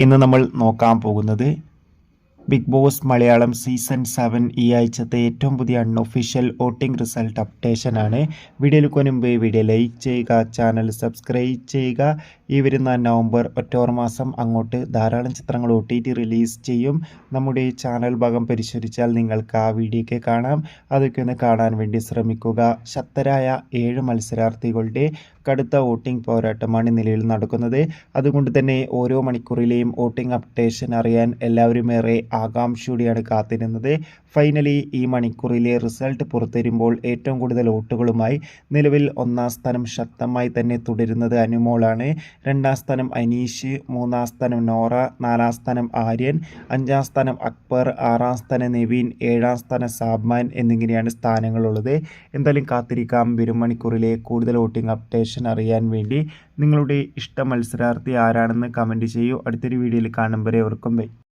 ഇന്ന് നമ്മൾ നോക്കാൻ പോകുന്നത് Bigg Boss Malayalam season seven ഈ ആഴ്ചത്തെ ഏറ്റവും പുതിയ അൺഒഫീഷ്യൽ വോട്ടിംഗ് റിസൾട്ട് അപ്ഡേഷൻ ആണ്. വീഡിയോയിൽ മുൻപ് വീഡിയോ ലൈക്ക് ചെയ്യുക ചാനൽ സബ്സ്ക്രൈബ് ചെയ്യുക. ഈ വരുന്ന നവംബർ ഒറ്റോർ മാസം അങ്ങോട്ട് ധാരാളം ചിത്രങ്ങൾ ഒ ടി ടി റിലീസ് ചെയ്യും. നമ്മുടെ ചാനൽ ഭാഗം പരിശോധിച്ചാൽ നിങ്ങൾക്ക് ആ വീഡിയോയ്ക്ക് കാണാം. അതൊക്കെ ഒന്ന് കാണാൻ വേണ്ടി ശ്രമിക്കുക. ശക്തരായ ഏഴ് മത്സരാർത്ഥികളുടെ കടുത്ത വോട്ടിംഗ് പോരാട്ടമാണ് നിലയിൽ നടക്കുന്നത്. അതുകൊണ്ട് തന്നെ ഓരോ മണിക്കൂറിലെയും വോട്ടിംഗ് അപ്ഡേഷൻ അറിയാൻ എല്ലാവരും ഏറെ ആകാംക്ഷയോടെയാണ് കാത്തിരുന്നത്. ഫൈനലി ഈ മണിക്കൂറിലെ റിസൾട്ട് പുറത്തുവരുമ്പോൾ ഏറ്റവും കൂടുതൽ വോട്ടുകളുമായി നിലവിൽ ഒന്നാം സ്ഥാനം ശക്തമായി തന്നെ തുടരുന്നത് അനുമോളാണ്. രണ്ടാം സ്ഥാനം അനീഷ് മൂന്നാം സ്ഥാനം നോറ നാലാം സ്ഥാനം ആര്യൻ അഞ്ചാം സ്ഥാനം അക്ബർ ആറാം സ്ഥാനം നെവീൻ ഏഴാം സ്ഥാനം സാബ്മാൻ എന്നിങ്ങനെയാണ് സ്ഥാനങ്ങളുള്ളത്. എന്തായാലും കാത്തിരിക്കാം. വരും മണിക്കൂറിലെ കൂടുതൽ വോട്ടിംഗ് അപ്ഡേഷൻ അറിയാൻ വേണ്ടി. നിങ്ങളുടെ ഇഷ്ട മത്സരാർത്ഥി ആരാണെന്ന് കമന്റ് ചെയ്യൂ. അടുത്തൊരു വീഡിയോയിൽ കാണും. വരെ അവർക്കും ബൈ.